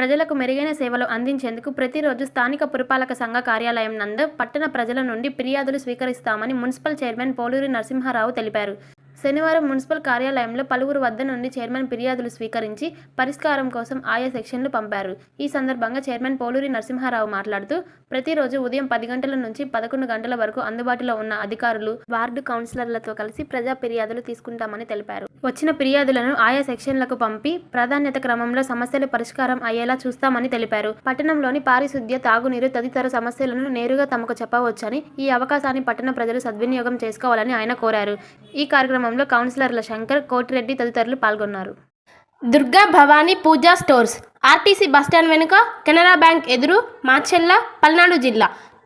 ప్రజలకు మెరుగైన సేవలు అందించేందుకు ప్రతిరోజు స్థానిక పురపాలక సంఘ కార్యాలయం నందు పట్టణ ప్రజల నుండి ఫిర్యాదులు స్వీకరిస్తామని మున్సిపల్ చైర్మన్ పోలూరి నరసింహారావు తెలిపారు. శనివారం మున్సిపల్ కార్యాలయంలో పలువురు వద్ద నుండి చైర్మన్ ఫిర్యాదులు స్వీకరించి పరిష్కారం కోసం ఆయా సెక్షన్లు పంపారు. ఈ సందర్భంగా చైర్మన్ పోలూరి నరసింహారావు మాట్లాడుతూ ప్రతిరోజు ఉదయం పది గంటల నుంచి పదకొండు గంటల వరకు అందుబాటులో ఉన్న అధికారులు వార్డు కౌన్సిలర్లతో కలిసి ప్రజా ఫిర్యాదులు తీసుకుంటామని తెలిపారు. వచ్చిన ఫిర్యాదులను ఆయా సెక్షన్లకు పంపి ప్రాధాన్యత క్రమంలో సమస్యలు పరిష్కారం అయ్యేలా చూస్తామని తెలిపారు. పట్టణంలోని పారిశుద్ధ్య తాగునీరు తదితర సమస్యలను నేరుగా తమకు చెప్పవచ్చని ఈ అవకాశాన్ని పట్టణ ప్రజలు సద్వినియోగం చేసుకోవాలని ఆయన కోరారు. ఈ కార్యక్రమం కార్యక్రమంలో కౌన్సిలర్ల శంకర్ కోటిరెడ్డి తదితరులు పాల్గొన్నారు. Durga Bhavani Puja stores RTC bus stand వెనుక కెనరా బ్యాంక్ ఎదురు మాచెల్ల పల్నాడు జిల్లా.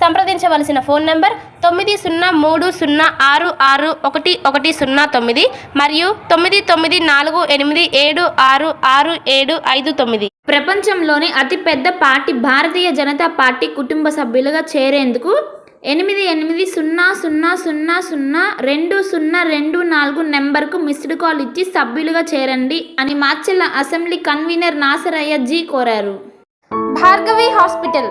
సంప్రదించవలసిన ఫోన్ నంబర్ తొమ్మిది సున్నా మూడు సున్నా ఆరు ఆరు ఒకటి ఒకటి సున్నా తొమ్మిది మరియు తొమ్మిది తొమ్మిది నాలుగు ఎనిమిది ఏడు ఆరు ఆరు ఏడు ఐదు తొమ్మిది. ప్రపంచంలోని అతిపెద్ద పార్టీ భారతీయ జనతా పార్టీ కుటుంబ సభ్యులుగా చేరేందుకు ఎనిమిది ఎనిమిది సున్నా సున్నా సున్నా సున్నా రెండు సున్నా రెండు నాలుగు నెంబర్కు మిస్డ్ కాల్ ఇచ్చి సభ్యులుగా చేరండి అని మాచెల్ల అసెంబ్లీ కన్వీనర్ నాసరయ్య జీ కోరారు. భార్గవి హాస్పిటల్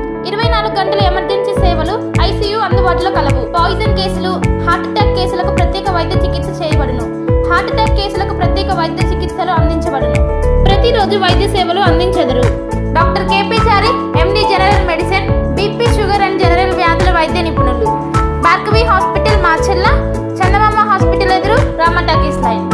ఇరవై నాలుగు గంటల ఎమర్జెన్సీ సేవలు ఐసీయూ అందుబాటులో కలవు. పాయిజన్ కేసులు హార్ట్ అటాక్ కేసులకు ప్రత్యేక వైద్య చికిత్స చేయబడును. హార్ట్ అటాక్ కేసులకు ప్రత్యేక వైద్య చికిత్సలు అందించబడును. ప్రతిరోజు వైద్య సేవలు అందించెదరు. Doctor K P Chari MD general medicine BP sugar and general వ్యాధుల వైద్య నిపుణులు. భార్గవి హాస్పిటల్ మాచెల్ల చందమామ హాస్పిటల్ ఎదురు రామటాకీస్ లైన్.